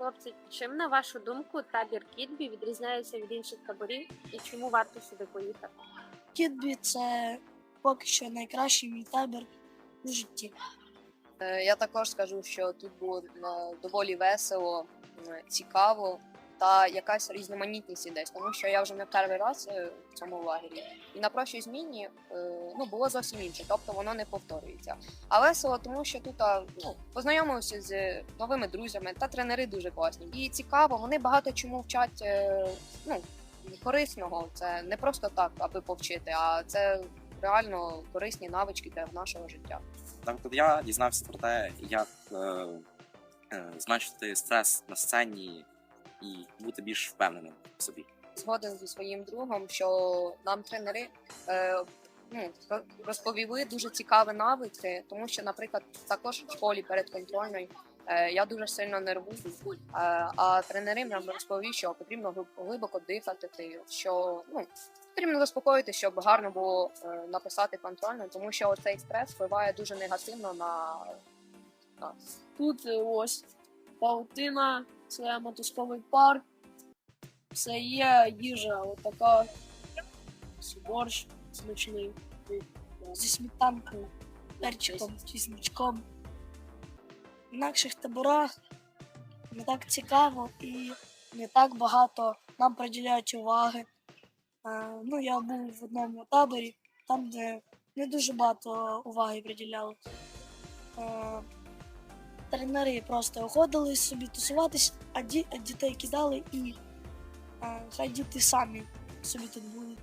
Хлопці, чим на вашу думку табір Кідбі відрізняється від інших таборів і чому варто сюди поїхати? Кітбі це поки що найкращий мій табір у житті. Е, Я також скажу, що тут було е, доволі весело, е, цікаво та якась різноманітність ідесь, тому що я вже не перший раз е, в цьому лагері. І на першій зміні е, ну, було зовсім інше, тобто воно не повторюється. А весело, тому що тут ну, познайомився з новими друзями та тренери дуже класні. І цікаво, вони багато чому вчать е, ну, корисного. Це не просто так, аби повчити, а це реально корисні навички для нашого життя. Тобто я дізнався про те, як е, е, зменшити стрес на сцені і бути більш впевненим в собі. згоден зі своїм другом, що нам тренери е, ну, розповіли дуже цікаві навики, тому що, наприклад, також в школі перед контрольною е, я дуже сильно нервую, е, а тренери нам розповіли, що потрібно глибоко дихати, що ну, потрібно заспокоїти, щоб гарно було е, написати контрольну, тому що цей стрес впливає дуже негативно на нас. Тут е, ось паутина, це мотузковий парк, це є їжа, отака борщ смачний зі сметанкою, перчиком, чесничком. В інакших таборах не так цікаво і не так багато нам приділяють уваги. Ну, я був в одному таборі, там, де не дуже багато уваги приділяли. Тренери просто ходили собі тусуватись, а дітей кидали і а, хай діти самі собі тут були.